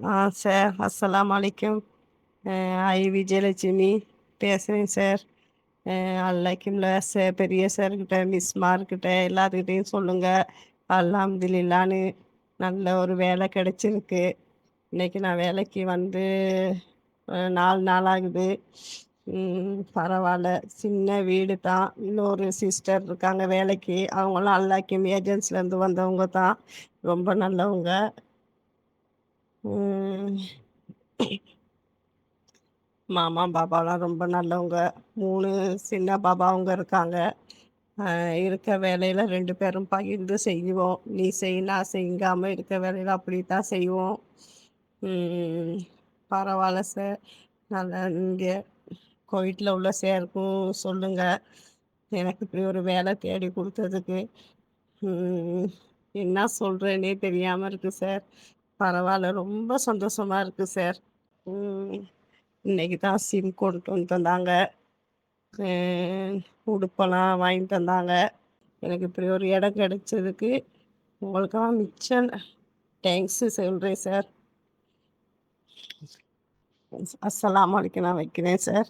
ஆ sir. அஸ்ஸலாமு அலைக்கும். ஐ விஜயலட்சுமி பேசுகிறேன் சார். அல்லாக்கிம்ல சார். பெரிய சார்கிட்ட மிஸ் மார்க்கிட்ட எல்லாத்துக்கிட்டையும் சொல்லுங்கள் அல்ஹம்துலில்லான்னு நல்ல ஒரு வேலை கிடச்சிருக்கு. இன்னைக்கு நான் வேலைக்கு வந்து நாலு நாள் ஆகுது. பரவாயில்ல சின்ன வீடு தான். இன்னொரு சிஸ்டர் இருக்காங்க வேலைக்கு. அவங்களாம் அல்லாக்கிம் ஏஜென்சிலேருந்து வந்தவங்க தான். ரொம்ப நல்லவங்க. மாமா பாபாலாம் ரொம்ப நல்லவங்க. மூணு சின்ன பாபா அவங்க இருக்காங்க இருக்க வேலையில் ரெண்டு பேரும் பகிர்ந்து செய்வோம். நீ செய் நான் செய்யாமல் இருக்க வேலையில் அப்படி தான் செய்வோம் பரவாயில்ல சார். நல்லா இங்கே கோயிட்டில் உள்ள சேருக்கும். சொல்லுங்கள் எனக்கு இப்படி ஒரு வேலை தேடி கொடுத்ததுக்கு. என்ன சொல்கிறேனே தெரியாமல் இருக்குது சார். பரவாயில்ல ரொம்ப சந்தோஷமாக இருக்குது சார். ம், இன்னைக்கு தான் சிம் கொண்டு வந்து தந்தாங்க. அஹ், உடுப்பெல்லாம் வாங்கி தந்தாங்க. எனக்கு இப்படி ஒரு இடம் கிடைச்சதுக்கு உங்களுக்கெல்லாம் மிச்சம். தேங்க்ஸு சொல்கிறேன் சார். அஸ்ஸலாமு அலைக்கும். நான் வைக்கிறேன் சார்.